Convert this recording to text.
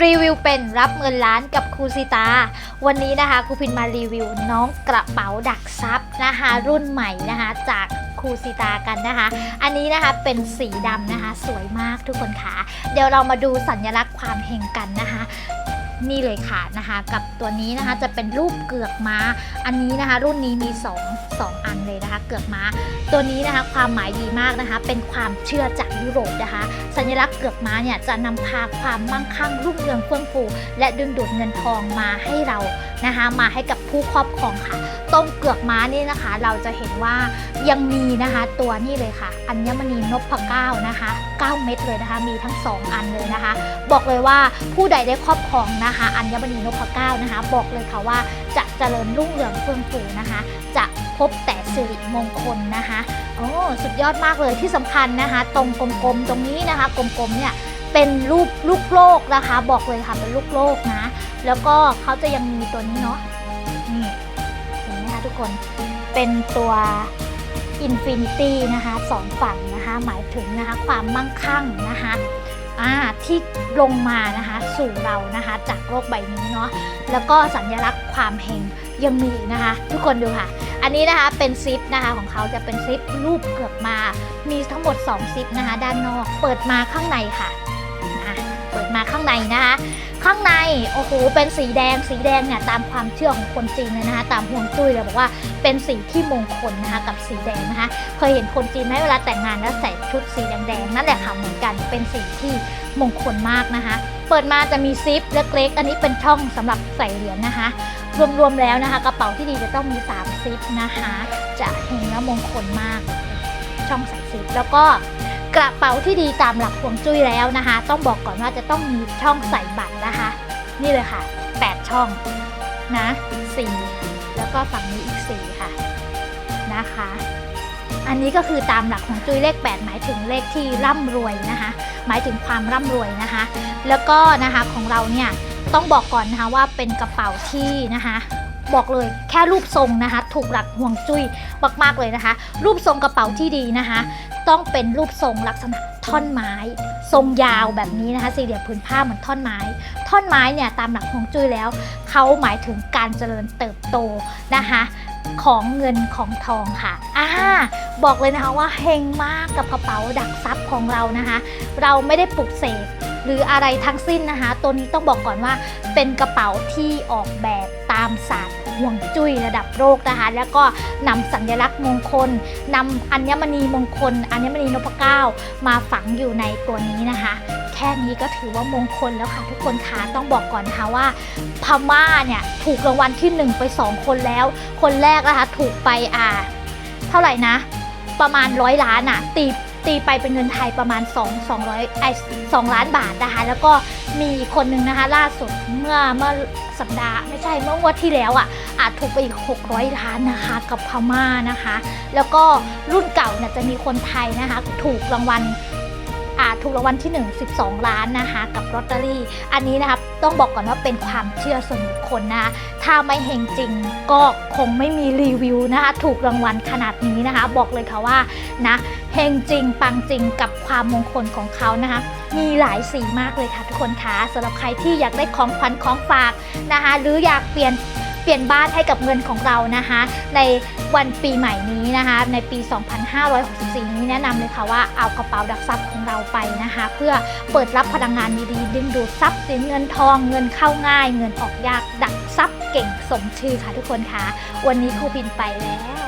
รีวิวเป็นรับเงินล้านกับครูซิตา วันนี้นะคะครูพินมารีวิวน้องกระเป๋าดักซับนะคะรุ่นใหม่นะคะจากครูซิตากันนะคะ อันนี้นะคะเป็นสีดำนะคะสวยมากทุกคนค่ะ เดี๋ยวเรามาดูสัญลักษณ์ความเฮงกันนะคะ นี่เลยค่ะนะคะ กับตัวนี้นะคะจะเป็นรูปเกือกม้า อันนี้นะคะ รุ่นนี้มี 2 2 อันเลยนะคะ เกือกม้า ตัวนี้นะคะความหมายดีมากนะคะ เป็นความเชื่อจากยุโรปนะคะ สัญลักษณ์เกือกม้าเนี่ยจะนำพาความมั่งคั่งรุ่งเรืองเฟื่องฟู และดึงดูดเงินทองมาให้เรานะคะ มาให้กับผู้ครอบครองค่ะตรงเกือกม้านี่นะคะ เราจะเห็นว่ายังมีนะคะตัวนี่เลยค่ะ อัญมณีนพเก้านะคะ 9 เม็ดเลยนะคะ มีทั้ง 2 อันเลยนะคะ บอกเลยว่าผู้ใดได้ครอบครองนะคะอัญมณีนพเก้านะคะ บอกเลยค่ะว่าจะเจริญรุ่งเรืองเฟื่องฟูนะคะ จะพบแต่สิริมงคลนะคะโอ้สุดยอดมากเลยที่สำคัญนะคะ ตรงกลมๆตรงนี้นะคะ กลมๆเนี่ยเป็นรูปลูกโลกนะคะ บอกเลยค่ะเป็นลูกโลกนะ แล้วก็เขาจะยังมีตัวนี้เนาะนี่เห็นไหมคะทุกคนเป็นตัว Infinity นะคะสองฝั่งนะคะ หมายถึงนะคะ ความมั่งคั่งนะคะ ที่ลงมานะคะสู่เรานะคะจากโลกใบนี้เนาะแล้วก็สัญลักษณ์ความเฮงยังมีนะคะ ทุกคนดูค่ะ อันนี้นะคะเป็นซิปนะคะของเขาจะเป็นซิปรูปเกือกมา มีทั้งหมด 2 ซิปนะคะ ด้านนอก เปิดมาข้างในค่ะนะเปิดมาข้างในนะคะ ข้างในโอ้โหเป็นสีแดงสีแดงเนี่ยตามความเชื่อของคนจีนเลยนะคะตามห่วงจุ้ยเลยบอกว่าเป็นสีที่มงคลนะคะกับสีแดงนะคะเคยเห็นคนจีนไหมเวลาแต่งงานแล้วใส่ชุดสีแดงๆนั่นแหละค่ะเหมือนกันเป็นสีที่มงคลมากนะคะ เปิดมาจะมีซิปเล็กๆ อันนี้เป็นช่องสำหรับใส่เหรียญนะคะ รวมๆแล้วนะคะ กระเป๋าที่ดีจะต้องมี3ซิปนะคะ จะเฮงและมงคลมาก ช่องใส่ซิปแล้วก็กระเป๋าที่ดีตามหลักฮวงจุ้ยแล้วนะคะ ต้องบอกก่อนว่าจะต้องมีช่องใส่บัตร นี่เลยค่ะ 8 ช่องนะ4แล้วก็ฝั่งนี้อีก 4 ค่ะนะคะ อันนี้ก็คือตามหลักของจุ้ยเลข 8 หมายถึงเลขที่ร่ำรวยนะคะ หมายถึงความร่ำรวยนะคะ แล้วก็นะคะของเราเนี่ยต้องบอกก่อนนะคะว่าเป็นกระเป๋าที่นะคะ บอกเลยแค่รูปทรงนะคะ ถูกหลักห่วงจุ้ยมากๆเลยนะคะ รูปทรงกระเป๋าที่ดีนะคะ ต้องเป็นรูปทรงลักษณะท่อนไม้ ทรงยาวแบบนี้นะคะ สี่เหลี่ยมผืนผ้าเหมือนท่อนไม้ ท่อนไม้เนี่ยตามหลักห่วงจุ้ยแล้วเขาหมายถึงการเจริญเติบโตนะคะของเงินของทองค่ะอ่าบอกเลยนะคะว่าเฮงมากกับกระเป๋าดักทรัพย์ของเรานะคะ เราไม่ได้ปลุกเสก หรืออะไรทั้งสิ้นนะคะ ตัวนี้ต้องบอกก่อนว่าเป็นกระเป๋าที่ออกแบบตามศาสตร์ห่วงจุ้ยระดับโลกนะคะ แล้วก็นำสัญลักษณ์มงคลนำอัญมณีมงคล อัญมณีนพเก้ามาฝังอยู่ในตัวนี้นะคะ แค่นี้ก็ถือว่ามงคลแล้วค่ะทุกคนค่ะต้องบอกก่อนนะคะว่า พม่าเนี่ยถูกรางวัลที่หนึ่งไปสองคนแล้ว คนแรกนะคะถูกไปอ่า เท่าไหร่นะ ประมาณร้อยล้านอะตี ตีไปเป็นเงินไทยประมาณ 2 200ไอ้2ล้านบาทนะคะ แล้วก็มีอีกคนนึงนะคะ ล่าสุดเมื่อเมื่อสัปดาห์ไม่ใช่เมื่องวดที่แล้วอะอาจถูกไปอีก 600 ล้านนะคะกับพม่านะคะ แล้วก็รุ่นเก่าเนี่ยจะมีคนไทยนะคะ ถูกรางวัล ถูกรางวัลที่ 1 12 ล้านนะคะ กับลอตเตอรี่ อันนี้นะคะต้องบอกก่อนว่าเป็นความเชื่อส่วนบุคคลนะคะถ้าไม่เฮงจริงก็คงไม่มีรีวิวนะคะ ถูกรางวัลขนาดนี้นะคะ บอกเลยค่ะว่านะเฮงจริง ปังจริงกับความมงคลของเขานะคะ มีหลายสีมากเลยค่ะทุกคนคะสำหรับใครที่อยากได้ของขวัญของฝากนะคะ หรืออยากเปลี่ยน เปลี่ยนบ้านให้กับเงินของเรานะคะ ในวันปีใหม่นี้นะคะ ในปี 2564 นี้แนะนำเลยค่ะว่าเอากระเป๋าดักทรัพย์ของเราไปนะคะ เพื่อเปิดรับพลังงานดีๆดึงดูดทรัพย์สินเงินทองเงินเข้าง่าย เงินออกยากดักทรัพย์เก่งสมชื่อค่ะทุกคนคะวันนี้ครูพินไปแล้ว